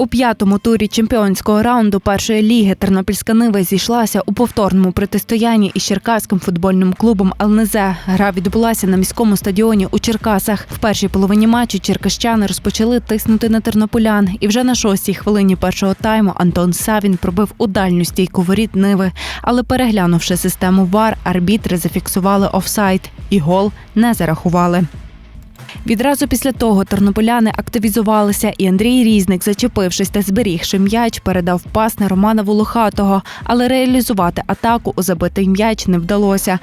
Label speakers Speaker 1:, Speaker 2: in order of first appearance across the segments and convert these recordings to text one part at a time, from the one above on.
Speaker 1: У п'ятому турі чемпіонського раунду першої ліги Тернопільська Нива зійшлася у повторному протистоянні із Черкаським футбольним клубом ЛНЗ. Гра відбулася на міському стадіоні у Черкасах. В першій половині матчу черкащани розпочали тиснути на тернополян. І вже на шостій хвилині першого тайму Антон Савін пробив у дальню стійку воріт Ниви. Але переглянувши систему ВАР, арбітри зафіксували офсайд і гол не зарахували. Відразу після того тернополяни активізувалися, і Андрій Різник, зачепившись та зберігши м'яч, передав пас на Романа Волохатого, але реалізувати атаку у забитий м'яч не вдалося.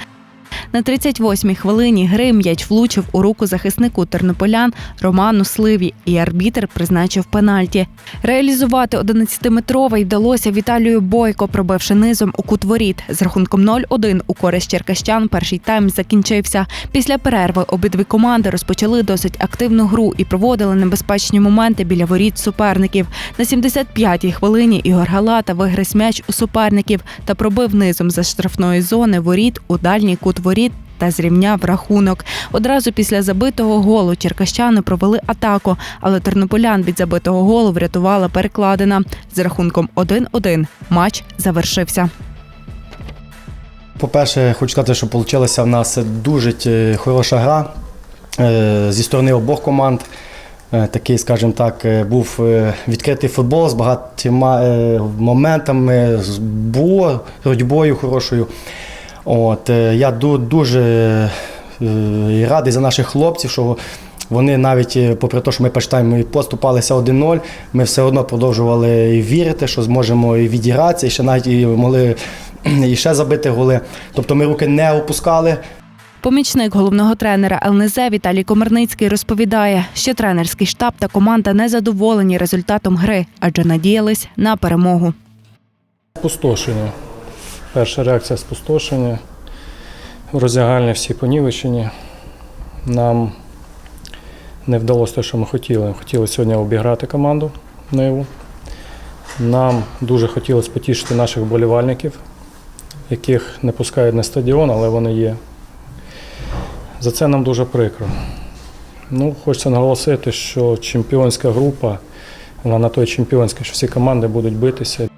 Speaker 1: На 38-й хвилині гри м'яч влучив у руку захиснику тернополян Роману Сливі, і арбітр призначив пенальті. Реалізувати 11-метровий вдалося Віталію Бойко, пробивши низом у кут воріт. З рахунком 0-1 у користь черкащан перший тайм закінчився. Після перерви обидві команди розпочали досить активну гру і проводили небезпечні моменти біля воріт суперників. На 75-й хвилині Ігор Галата вигриз м'яч у суперників та пробив низом за штрафної зони воріт у дальній кут воріт. Та зрівняв рахунок. Одразу після забитого голу черкащани провели атаку, але тернополян від забитого голу врятувала перекладина. З рахунком 1-1 матч завершився.
Speaker 2: По-перше, хочу сказати, що вийшла в нас дуже е, хороша гра е, зі сторони обох команд. Е, Такий, скажімо так, був відкритий футбол з багатьма моментами, з боротьбою хорошою. От, е, я дуже е, радий за наших хлопців, що вони навіть, е, попри те, що ми почитаємо і поступалися 1-0, ми все одно продовжували вірити, що зможемо і відігратися, і ще навіть і могли і ще забити голи. Тобто ми руки не опускали.
Speaker 1: Помічник головного тренера ЛНЗ Віталій Комарницький розповідає, що тренерський штаб та команда не задоволені результатом гри, адже надіялись на перемогу.
Speaker 3: Спустошення. Перша реакція спустошення. Роздягальні всі понівечені. Нам не вдалося те, що ми хотіли. Хотіли сьогодні обіграти команду Ниву. Нам дуже хотілося потішити наших вболівальників, яких не пускають на стадіон, але вони є. За це нам дуже прикро. Ну, хочеться наголосити, що чемпіонська група, вона на той чемпіонська, що всі команди будуть битися.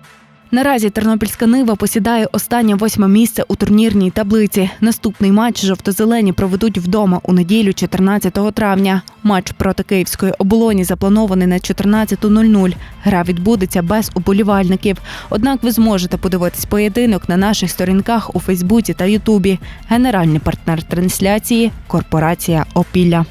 Speaker 1: Наразі Тернопільська Нива посідає останнє восьме місце у турнірній таблиці. Наступний матч жовто-зелені проведуть вдома у неділю, 14 травня. Матч проти Київської оболоні запланований на 14.00. Гра відбудеться без уболівальників. Однак ви зможете подивитись поєдинок на наших сторінках у Фейсбуці та Ютубі. Генеральний партнер трансляції корпорація Опілля.